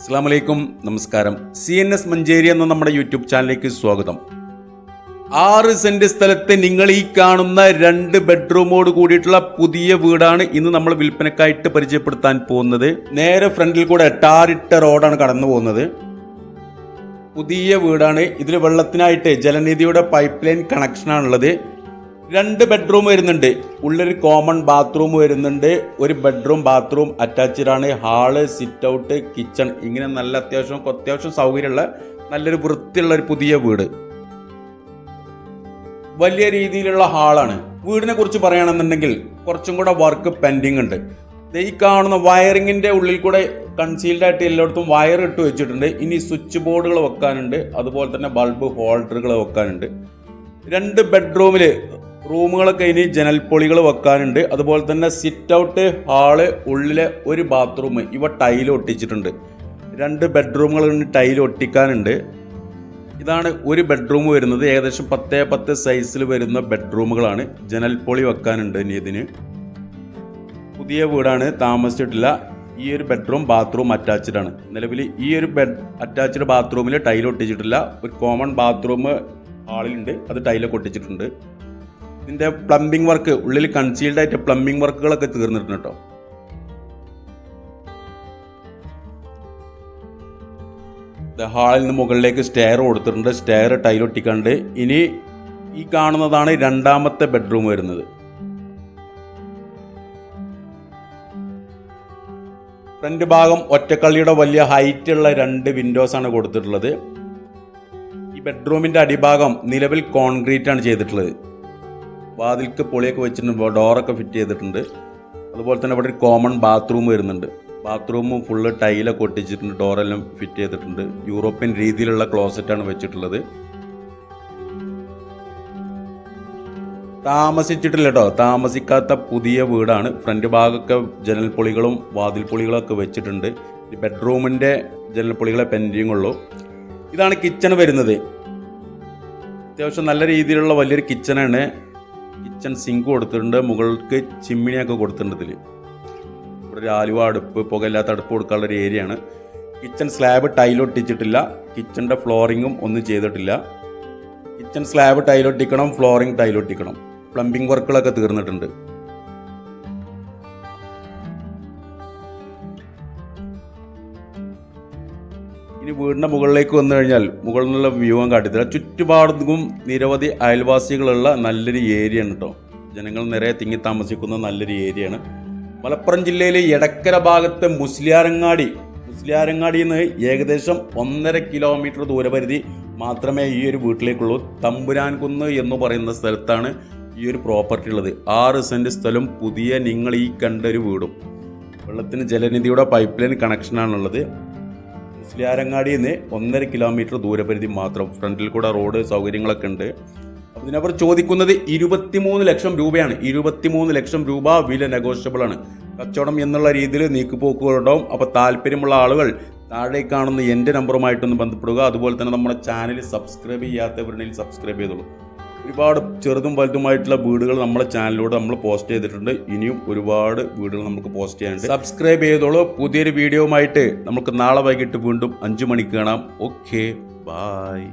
അസ്സാം വലൈക്കും നമസ്കാരം. സി എൻ എസ് മഞ്ചേരി എന്ന നമ്മുടെ യൂട്യൂബ് ചാനലിലേക്ക് സ്വാഗതം. ആറ് സെന്റ് സ്ഥലത്ത് നിങ്ങൾ ഈ കാണുന്ന രണ്ട് ബെഡ്റൂമോട് കൂടിയിട്ടുള്ള പുതിയ വീടാണ് ഇന്ന് നമ്മൾ വിൽപ്പനക്കായിട്ട് പരിചയപ്പെടുത്താൻ പോകുന്നത്. നേരെ ഫ്രണ്ടിൽ കൂടെ ടാറിട്ട റോഡാണ് കടന്നു പോകുന്നത്. പുതിയ വീടാണ്. ഇതിൽ വെള്ളത്തിനായിട്ട് ജലനിധിയുടെ പൈപ്പ് ലൈൻ കണക്ഷനാണുള്ളത്. രണ്ട് ബെഡ്റൂം വരുന്നുണ്ട്. ഉള്ളൊരു കോമൺ ബാത്റൂം വരുന്നുണ്ട്. ഒരു ബെഡ്റൂം ബാത്റൂം അറ്റാച്ച്ഡ് ആണ്. ഹാൾ സിറ്റ് ഔട്ട് കിച്ചൺ ഇങ്ങനെ നല്ല അത്യാവശ്യം അത്യാവശ്യം സൗകര്യമുള്ള നല്ലൊരു വൃത്തിയുള്ള ഒരു പുതിയ വീട്. വലിയ രീതിയിലുള്ള ഹാളാണ് വീടിനെ കുറിച്ച് പറയുകയാണെന്നുണ്ടെങ്കിൽ കുറച്ചും കൂടെ വർക്ക് പെൻഡിങ് ഉണ്ട്. ഈ കാണുന്ന വയറിങ്ങിന്റെ ഉള്ളിൽ കൂടെ കൺസീൽഡ് ആയിട്ട് എല്ലായിടത്തും വയർ ഇട്ട് വെച്ചിട്ടുണ്ട്. ഇനി സ്വിച്ച് ബോർഡുകൾ വെക്കാനുണ്ട്. അതുപോലെ തന്നെ ബൾബ് ഹോൾഡറുകൾ വെക്കാനുണ്ട്. രണ്ട് ബെഡ്റൂമിൽ റൂമുകളൊക്കെ ഇനി ജനൽപ്പൊളികൾ വെക്കാനുണ്ട്. അതുപോലെ തന്നെ സിറ്റ് ഔട്ട് ഹാൾ ഉള്ളിലെ ഒരു ബാത്റൂം ഇവ ടൈൽ ഒട്ടിച്ചിട്ടുണ്ട്. രണ്ട് ബെഡ്റൂമുകൾ ടൈൽ ഒട്ടിക്കാനുണ്ട്. ഇതാണ് ഒരു ബെഡ്റൂം വരുന്നത്. ഏകദേശം പത്തേ പത്ത് സൈസിൽ വരുന്ന ബെഡ്റൂമുകളാണ് ജനൽപ്പൊളി വെക്കാനുണ്ട് ഇനി ഇതിന്. പുതിയ വീടാണ് താമസിച്ചിട്ടില്ല. ഈ ഒരു ബെഡ്റൂം ബാത്റൂം അറ്റാച്ച്ഡ് ആണ്. നിലവിൽ ഈ ഒരു ബെഡ് അറ്റാച്ച്ഡ് ബാത്റൂമിൽ ടൈൽ ഒട്ടിച്ചിട്ടില്ല. ഒരു കോമൺ ബാത്റൂം ഹാളിലുണ്ട്. അത് ടൈലൊക്കെ ഒട്ടിച്ചിട്ടുണ്ട്. ഇതിന്റെ പ്ലംബിംഗ് വർക്ക് ഉള്ളിൽ കൺസീൽഡ് ആയിട്ട് പ്ലംബിംഗ് വർക്കുകളൊക്കെ തീർന്നിട്ടുണ്ട് കേട്ടോ. ഹാളിൽ നിന്ന് മുകളിലേക്ക് സ്റ്റെയർ കൊടുത്തിട്ടുണ്ട്. സ്റ്റെയർ ടൈലൊട്ടിക്കണ്ട് ഇനി ഈ കാണുന്നതാണ് രണ്ടാമത്തെ ബെഡ്റൂം വരുന്നത്. ഫ്രണ്ട് ഭാഗം ഒറ്റക്കള്ളിയുടെ വലിയ ഹൈറ്റ് ഉള്ള രണ്ട് വിൻഡോസ് ആണ് കൊടുത്തിട്ടുള്ളത്. ഈ ബെഡ്റൂമിന്റെ അടിഭാഗം നിലവിൽ കോൺക്രീറ്റ് ആണ് ചെയ്തിട്ടുള്ളത്. വാതിൽക്ക് പൊളിയൊക്കെ വെച്ചിട്ടുണ്ട് ഡോറൊക്കെ ഫിറ്റ് ചെയ്തിട്ടുണ്ട്. അതുപോലെ തന്നെ ഇവിടെ ഒരു കോമൺ ബാത്റൂം വരുന്നുണ്ട്. ബാത്റൂമും ഫുള്ള് ടൈലൊക്കെ ഒട്ടിച്ചിട്ടുണ്ട് ഡോറെല്ലാം ഫിറ്റ് ചെയ്തിട്ടുണ്ട്. യൂറോപ്യൻ രീതിയിലുള്ള ക്ലോസറ്റാണ് വെച്ചിട്ടുള്ളത്. താമസിച്ചിട്ടില്ല കേട്ടോ താമസിക്കാത്ത പുതിയ വീടാണ്. ഫ്രണ്ട് ഭാഗമൊക്കെ ജനൽപ്പൊളികളും വാതിൽപ്പൊളികളൊക്കെ വെച്ചിട്ടുണ്ട്. ഈ ബെഡ്റൂമിന്റെ ജനൽപ്പൊളികളെ പെൻഡിങ് ഉള്ളൂ. ഇതാണ് കിച്ചൺ വരുന്നത്. അത്യാവശ്യം നല്ല രീതിയിലുള്ള വലിയൊരു കിച്ചണാണ് കിച്ചൺ സിങ്ക് കൊടുത്തിട്ടുണ്ട് മുകൾക്ക് ചിമ്മിണിയൊക്കെ കൊടുത്തിട്ടുണ്ട് ഇതിൽ ഇവിടെ ഒരു ആലുവ അടുപ്പ് പുകയില്ലാത്ത അടുപ്പ് കൊടുക്കാനുള്ള ഒരു ഏരിയയാണ് കിച്ചൺ സ്ലാബ് ടൈലൊട്ടിച്ചിട്ടില്ല കിച്ചന്റെ ഫ്ലോറിങ്ങും ഒന്നും ചെയ്തിട്ടില്ല. കിച്ചൺ സ്ലാബ് ടൈലൊട്ടിക്കണം ഫ്ലോറിങ് ടൈലൊട്ടിക്കണം പ്ലംബിംഗ് വർക്കുകളൊക്കെ തീർന്നിട്ടുണ്ട്. ഇനി വീടിന്റെ മുകളിലേക്ക് വന്നു കഴിഞ്ഞാൽ മുകളിൽ നിന്നുള്ള വ്യൂ ഞാൻ കാട്ടിത്തരാം. ചുറ്റുപാടും നിരവധി അയൽവാസികളുള്ള നല്ലൊരു ഏരിയ ആണ് കേട്ടോ ജനങ്ങൾ നിറയെ തിങ്ങി താമസിക്കുന്ന നല്ലൊരു ഏരിയയാണ് മലപ്പുറം ജില്ലയിലെ എടക്കര ഭാഗത്തെ മുസ്ലിയാരങ്ങാടി. മുസ്ലിയാരങ്ങാടിയിൽ നിന്ന് ഏകദേശം ഒന്നര കിലോമീറ്റർ ദൂരപരിധി മാത്രമേ ഈ ഒരു വീട്ടിലേക്കുള്ളൂ. തമ്പുരാൻകുന്ന് എന്ന് പറയുന്ന സ്ഥലത്താണ് ഈ ഒരു പ്രോപ്പർട്ടി ഉള്ളത്. ആറ് സെന്റ് സ്ഥലം പുതിയ നിങ്ങൾ ഈ കണ്ടൊരു വീടും. വെള്ളത്തിന് ജലനിധിയുടെ പൈപ്പ് ലൈൻ കണക്ഷനാണുള്ളത് മുസ്ലിയാരങ്ങാടിയിൽ നിന്ന് ഒന്നര കിലോമീറ്റർ ദൂരപരിധി മാത്രം. ഫ്രണ്ടിൽ കൂടെ റോഡ് സൗകര്യങ്ങളൊക്കെ ഉണ്ട്. അപ്പോൾ ഇതിനവർ ചോദിക്കുന്നത് ഇരുപത്തിമൂന്ന് ലക്ഷം രൂപയാണ്. ഇരുപത്തിമൂന്ന് ലക്ഷം രൂപ വില നെഗോഷ്യബിൾ ആണ്. കച്ചവടം എന്നുള്ള രീതിയിൽ നീക്കുപോക്കുകളുണ്ടാവും. അപ്പോൾ താല്പര്യമുള്ള ആളുകൾ താഴെ കാണുന്ന എന്റെ നമ്പറുമായിട്ടൊന്ന് ബന്ധപ്പെടുക. അതുപോലെ തന്നെ നമ്മുടെ ചാനൽ സബ്സ്ക്രൈബ് ചെയ്യാത്തവരുണ്ടെങ്കിൽ സബ്സ്ക്രൈബ് ചെയ്തോളൂ. ഒരുപാട് ചെറുതും വലുതുമായിട്ടുള്ള വീടുകൾ നമ്മളെ ചാനലിലൂടെ നമ്മൾ പോസ്റ്റ് ചെയ്തിട്ടുണ്ട്. ഇനിയും ഒരുപാട് വീടുകൾ നമുക്ക് പോസ്റ്റ് ചെയ്യാനുണ്ട്. സബ്സ്ക്രൈബ് ചെയ്തോളൂ. പുതിയൊരു വീഡിയോയുമായിട്ട് നമുക്ക് നാളെ വൈകിട്ട് വീണ്ടും അഞ്ചു മണിക്ക് കാണാം. Okay bye